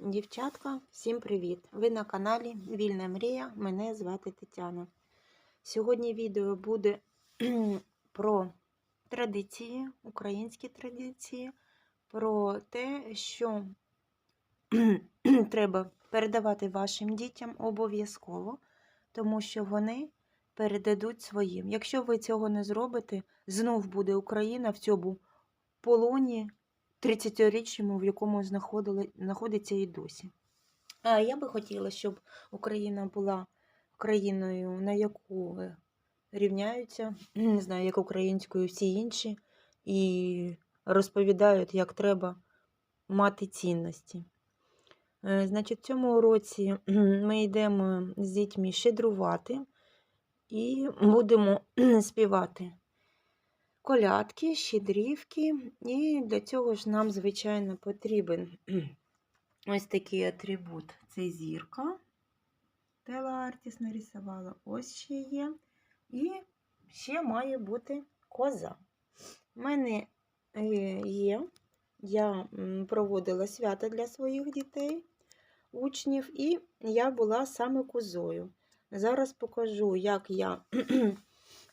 Дівчатка, всім привіт! Ви на каналі Вільна Мрія. Мене звати Тетяна. Сьогодні відео буде про традиції, українські традиції, про те, що треба передавати вашим дітям обов'язково, тому що вони передадуть своїм. Якщо ви цього не зробите, знов буде Україна в цьому полоні 30-річному, в якому знаходиться і досі. А я би хотіла, щоб Україна була країною, на яку рівняються, не знаю, як українською всі інші, і розповідають, як треба мати цінності. Е, Значить, в цьому році ми йдемо з дітьми щедрувати і будемо співати колядки, щедрівки, і для цього ж нам, звичайно, потрібен ось такий атрибут. Це зірка. Тела Артіс нарисувала. Ось ще є. І ще має бути коза. У мене е, є. Я проводила свята для своїх дітей, учнів, і я була саме козою. Зараз покажу, як я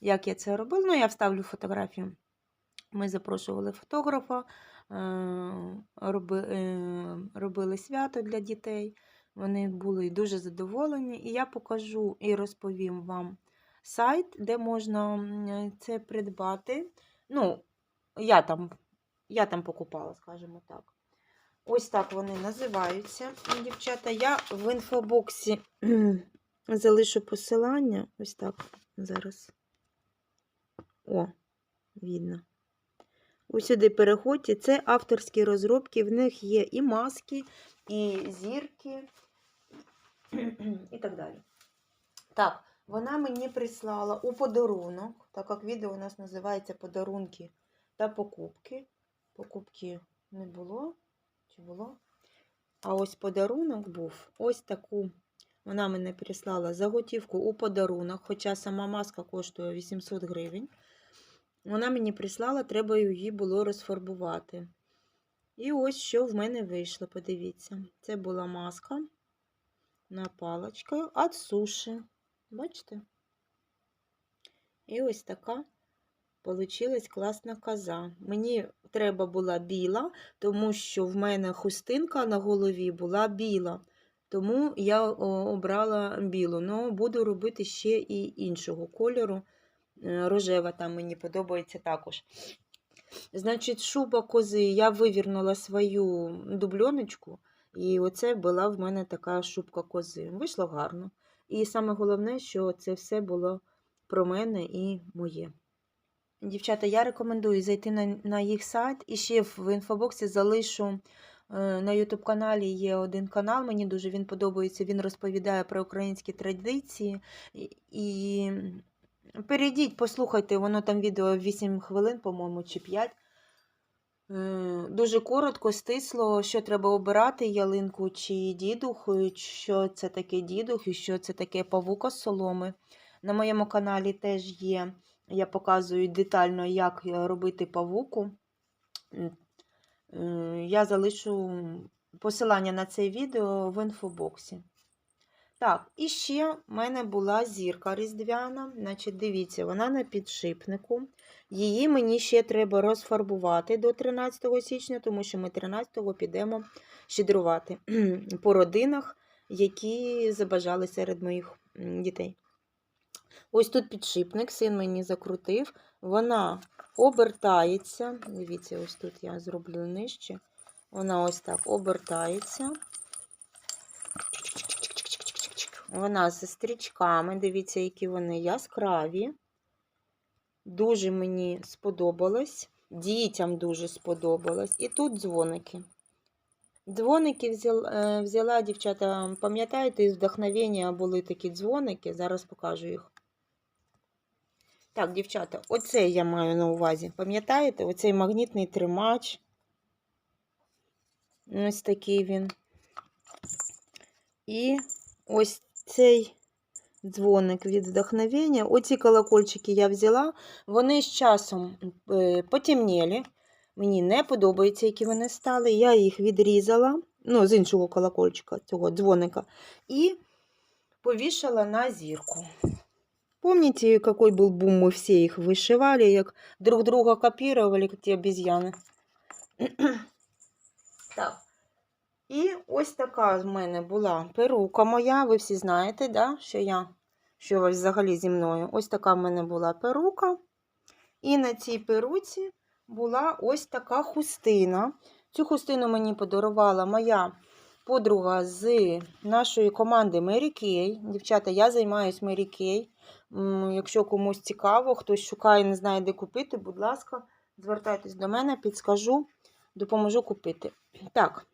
як я це робила. Ну, я вставлю фотографію. Ми запрошували фотографа, е, е, робили свято для дітей. Вони були дуже задоволені. І я покажу і розповім вам сайт, де можна це придбати. Ну, я там, я там покупала, скажімо так. Ось так вони називаються, дівчата. Я в інфобоксі залишу посилання. Ось так зараз. О, видно. Ось сюди переходьте. Це авторські розробки. В них є і маски, і зірки, і так далі. Так, вона мені прислала у подарунок, так як відео у нас називається подарунки та покупки. Покупки не було. Чи було? А ось подарунок був ось таку. Вона мене прислала заготівку у подарунок, хоча сама маска коштує 800 гривень. Вона мені прислала, треба її було розфарбувати. І ось що в мене вийшло, подивіться. Це була маска на паличка від суші. Бачите? І ось така получилась класна коза. Мені треба була біла, тому що в мене хустинка на голові була біла. Тому я обрала білу. Ну, буду робити ще і іншого кольору. Е, Рожева там мені подобається також. Значить, шуба кози, я вивірнула свою дубльоночку, і оце була в мене така шубка кози. Вийшло гарно. І саме головне, що це все було про мене і моє. Дівчата, я рекомендую зайти на, на їх сайт і ще в, інфобоксі залишу е, на YouTube каналі є один канал, мені дуже він подобається. Він розповідає про українські традиції. І перейдіть, послухайте, воно там відео 8 хвилин, по-моєму, чи 5. Е, Дуже коротко, стисло, що треба обирати ялинку чи дідух, що це таке дідух і що це таке павука з соломи. На моєму каналі теж є, я показую детально, як е, робити павуку. Е, Я залишу посилання на це відео в інфобоксі. Так, і ще в мене була зірка різдвяна. Значить, дивіться, вона на підшипнику. Її мені ще треба розфарбувати до 13 січня, тому що ми 13-го підемо щедрувати по родинах, які забажали серед моїх дітей. Ось тут підшипник, син мені закрутив. Вона обертається. Дивіться, ось тут я зроблю нижче. Вона ось так обертається. Вона зі стрічками. Дивіться, які вони яскраві. Дуже мені сподобалось. Дітям дуже сподобалось. І тут дзвоники. Дзвоники взяла, е, взяла дівчата, пам'ятаєте, із вдохновення були такі дзвоники. Зараз покажу їх. Так, дівчата, оце я маю на увазі. Пам'ятаєте? Оцей магнітний тримач. Ось такий він. І ось цей дзвоник від вдохновення. Оці колокольчики я взяла. Вони з часом е, потемніли. Мені не подобається, які вони стали. Я їх відрізала ну, з іншого колокольчика, цього дзвоника, і повішала на зірку. Помните, какой был бум? Мы все их вышивали, як друг друга копировали, как ті обезьяни. так. і ось така в мене була перука моя. Ви всі знаєте, да? що я, що взагалі зі мною. Ось така в мене була перука. І на цій перуці була ось така хустина. Цю хустину мені подарувала моя подруга з нашої команди Mary Kay. Дівчата, я займаюся Mary Kay. Якщо комусь цікаво, хтось шукає, не знає, де купити, будь ласка, звертайтесь до мене, підскажу, допоможу купити. Так.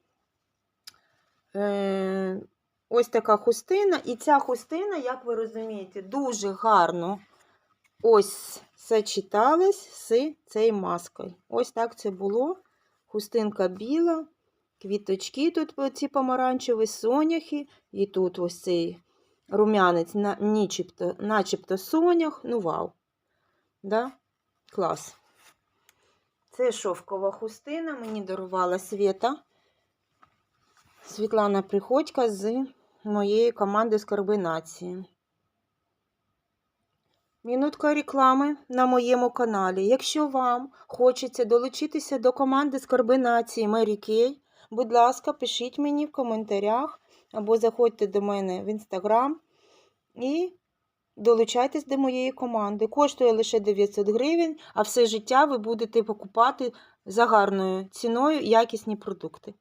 Е, ось така хустина. І ця хустина, як ви розумієте, дуже гарно ось сочеталась з цією маскою. Ось так це було. Хустинка біла, квіточки тут ці помаранчеві соняхи, і тут ось цей рум'янець, на- нічебто, начебто сонях. Ну, вау. Да? Клас. Це шовкова хустина, мені дарувала Свєта. Світлана Приходька з моєї команди Скарби Нації. Мінутка реклами на моєму каналі. Якщо вам хочеться долучитися до команди Скарби Нації Мері Кей, будь ласка, пишіть мені в коментарях або заходьте до мене в інстаграм і долучайтесь до моєї команди. Коштує лише 900 гривень, а все життя ви будете покупати за гарною ціною якісні продукти.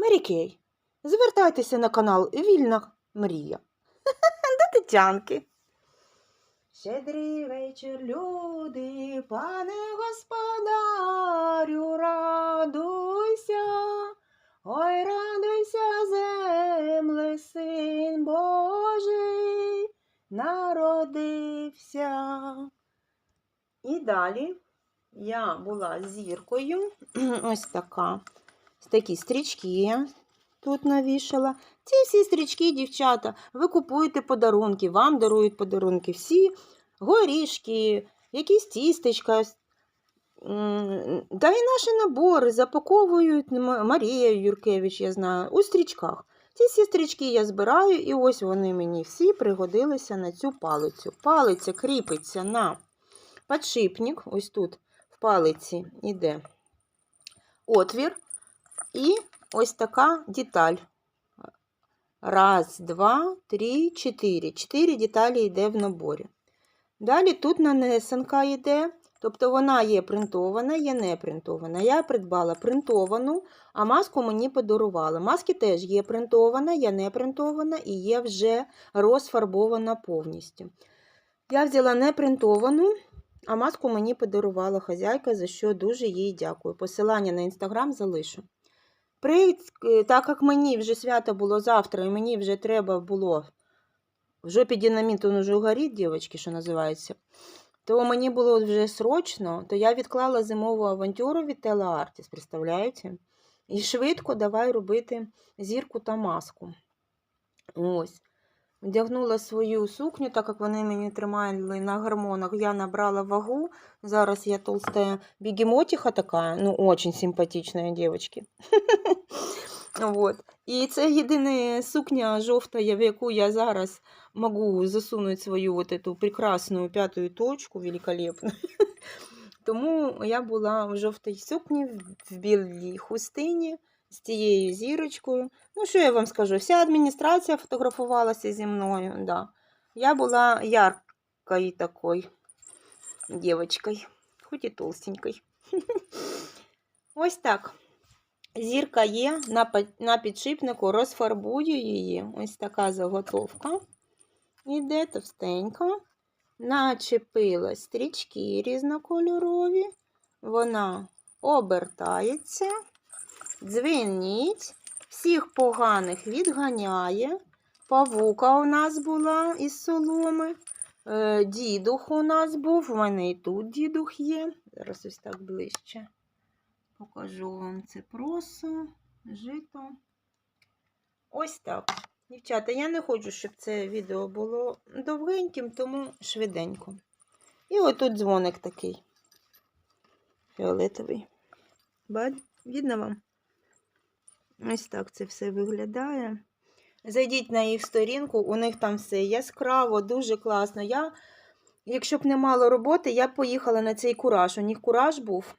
Мері Кей, звертайтеся на канал Вільна Мрія. До Тетянки. Щедрий вечір, люди, пане господарю, радуйся, ой, радуйся, земле, син Божий, народився. І далі я була зіркою, ось така. Такі стрічки тут навішала. Ці всі стрічки, дівчата, ви купуєте подарунки, вам дарують подарунки всі горішки, якісь тістечка. Та й наші набори запаковують Марія Юркевич, я знаю, у стрічках. Ці всі стрічки я збираю, і ось вони мені всі пригодилися на цю палицю. Палиця кріпиться на підшипник, ось тут в палиці йде отвір, і ось така деталь. Раз, два, три, чотири. Чотири деталі йде в наборі. Далі тут нанесенка йде, тобто вона є принтована, є не принтована. Я придбала принтовану, а маску мені подарували. Маски теж є принтована, є не принтована і є вже розфарбована повністю. Я взяла не принтовану, а маску мені подарувала хазяйка, за що дуже їй дякую. Посилання на інстаграм залишу. При, е, так як мені вже свято було завтра, і мені вже треба було в жопі динаміт, він уже горить, дівчатки, що називається, то мені було вже срочно, то я відклала зимову авантюру від Тела Артіс, представляєте? І швидко давай робити зірку та маску. Ось. Вдягнула свою сукню, так як вони мені тримали на гормонах, я набрала вагу. Зараз я толстая бегемотиха така, ну, очень симпатичная девочки. Вот. І це єдина сукня жовта, в яку я зараз можу засунути свою вот эту прекрасну п'яту точку великолепну. Тому я була в жовтій сукні, в білій хустині з тією зірочкою. Ну, що я вам скажу? Вся адміністрація фотографувалася зі мною. Да. Я була яркою такою дівчинкою, хоч і толстенькою. Ось так. Зірка є на, підшипнику, розфарбую її. Ось така заготовка. Іде товстенька. Начепила стрічки різнокольорові. Вона обертається, дзвенить, всіх поганих відганяє. Павука у нас була із соломи. Е, Дідух у нас був. У мене і тут дідух є. Зараз ось так ближче. Покажу вам це просо, жито. Ось так. Дівчата, я не хочу, щоб це відео було довгеньким, тому швиденько. І отут дзвоник такий. Фіолетовий. Видно вам? Ось так це все виглядає. Зайдіть на їх сторінку, у них там все яскраво, дуже класно. Я, якщо б не мало роботи, я б поїхала на цей кураж. У них кураж був.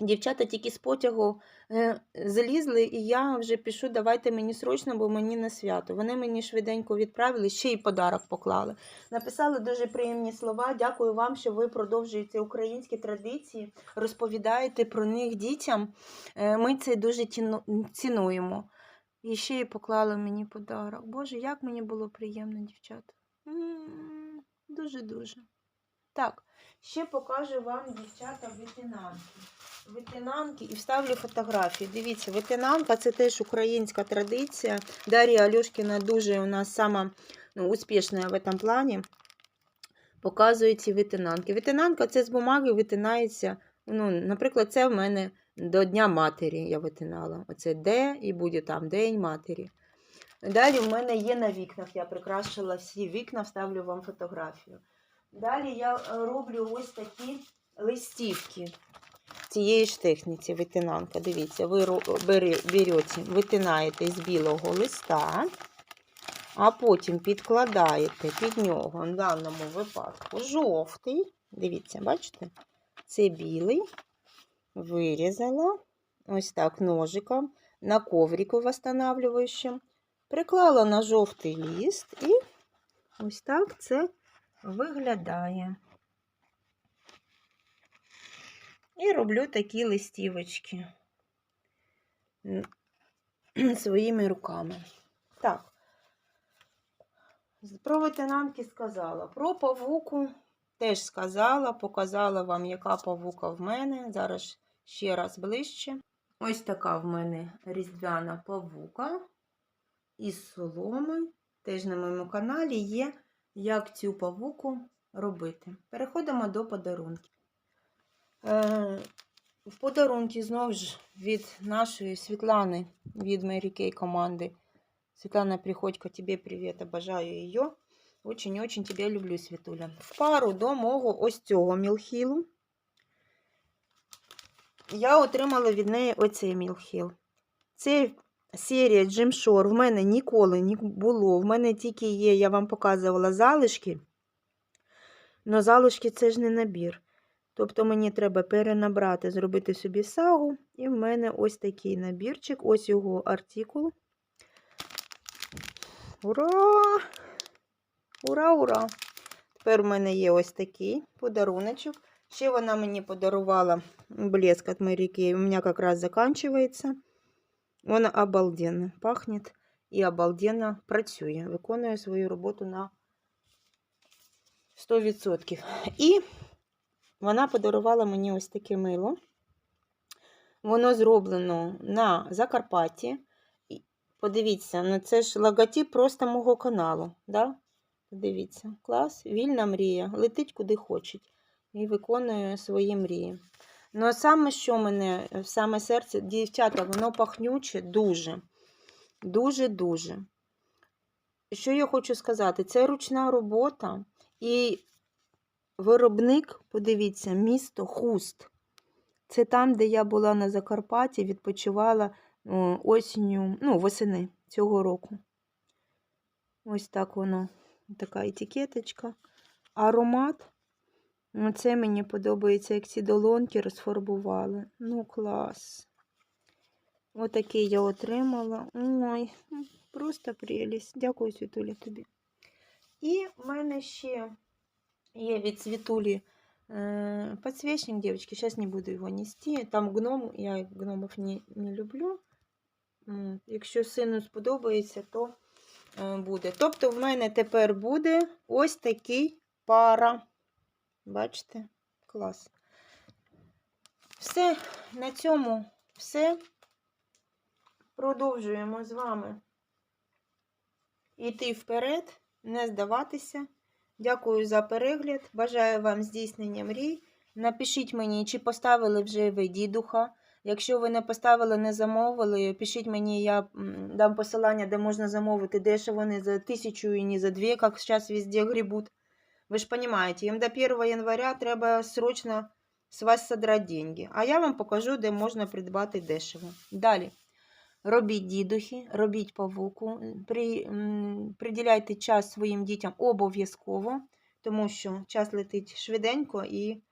Дівчата тільки з потягу е, злізли, і я вже пишу, давайте мені срочно, бо мені на свято. Вони мені швиденько відправили, ще й подарок поклали. Написали дуже приємні слова. Дякую вам, що ви продовжуєте українські традиції, розповідаєте про них дітям. Е, Ми це дуже цінуємо. І ще й поклали мені подарок. Боже, як мені було приємно, дівчата. Дуже-дуже. Так, ще покажу вам, дівчата, ветенанки. Ветенанки і вставлю фотографії. Дивіться, ветенанка це теж українська традиція. Дар'я Альошкіна дуже у нас сама ну, успішна в цьому плані. Показує ці ветенанки. Ветенанка це з бумаги витинається. Ну, наприклад, це в мене до Дня матері я витинала. Оце де і буде там День матері. Далі в мене є на вікнах. Я прикрашила всі вікна, вставлю вам фотографію. Далі я е, роблю ось такі листівки цієї ж техніці витинанка. Дивіться, ви берете, витинаєте з білого листа, а потім підкладаєте під нього, в даному випадку, жовтий. Дивіться, бачите? Це білий. Вирізала. Ось так ножиком на коврику восстанавливаючим. Приклала на жовтий ліст і ось так це виглядає. І роблю такі листівочки своїми руками. Так. Про ветенанки сказала. Про павуку теж сказала, показала вам, яка павука в мене. Зараз ще раз ближче. Ось така в мене різдвяна павука із соломи. Теж на моєму каналі є, як цю павуку робити. Переходимо до подарунків. Е, в подарунки знову ж від нашої Світлани, від Mary Kay команди. Светлана Приходько, тебе привет, обожаю ее. Очень-очень тебя люблю, Світуля. В пару до мого ось цього мілхілу. Я отримала від неї оцей мілхіл. Це серія Shore в мене ніколи не було. В мене тільки є, я вам показувала залишки. Но залишки це ж не набір. Тобто мені треба перенабрати, зробити собі сагу. І в мене ось такий набірчик, ось його артикул. Ура! Ура, ура! Тепер в мене є ось такий подаруночок. Ще вона мені подарувала блеск от Mary Kay. У меня как раз заканчивается. Он обалденно пахнет і обалденно працює. Виконує свою роботу на 100%. І вона подарувала мені ось таке мило. Воно зроблено на Закарпатті. Подивіться, ну це ж логотип просто мого каналу. Да? Подивіться, клас, вільна мрія, летить куди хоче і виконує свої мрії. Ну, а саме, що мене в саме серце, дівчата, воно пахнюче дуже. Дуже-дуже. Що я хочу сказати? Це ручна робота і виробник, подивіться, місто Хуст. Це там, де я була на Закарпатті, відпочивала осінню, ну, восени цього року. Ось так воно, така етикеточка. Аромат. Ну, це мені подобається, як ці долонки розфарбували. Ну, клас. Отакий я отримала. Ой, просто прелість. Дякую, Світуля, тобі. І в мене ще є від Світулі э, подсвечник, девочки. Сейчас не буду его нести. Там гном, я гномов не, не люблю. Якщо сину сподобається, то е, буде. Тобто в мене тепер буде ось такий пара. Бачите? Клас. Все, на цьому все. Продовжуємо з вами йти вперед, не здаватися. Дякую за перегляд. Бажаю вам здійснення мрій. Напишіть мені, чи поставили вже ви дідуха. Якщо ви не поставили, не замовили, пишіть мені, я дам посилання, де можна замовити дешево не за тисячу і не за дві, як зараз везде грибуть. Ви ж розумієте, їм до 1 января треба срочно з вас содрати деньги. А я вам покажу, де можна придбати дешево. Далі. Робіть дідухи, робіть павуку, при, приділяйте час своїм дітям обов'язково, тому що час летить швиденько і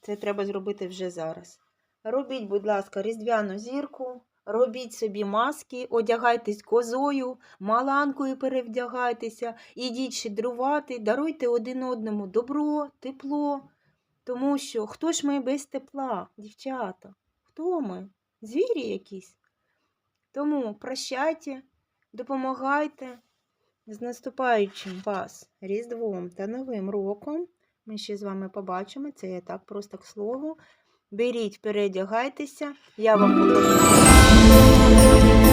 це треба зробити вже зараз. Робіть, будь ласка, різдвяну зірку, робіть собі маски, одягайтесь козою, маланкою перевдягайтеся, ідіть щедрувати, даруйте один одному добро, тепло. Тому що хто ж ми без тепла, дівчата? Хто ми? Звірі якісь? Тому прощайте, допомагайте з наступаючим вас Різдвом та Новим роком. Ми ще з вами побачимо, це я так просто к слову. Беріть, переодягайтеся, я вам покажу.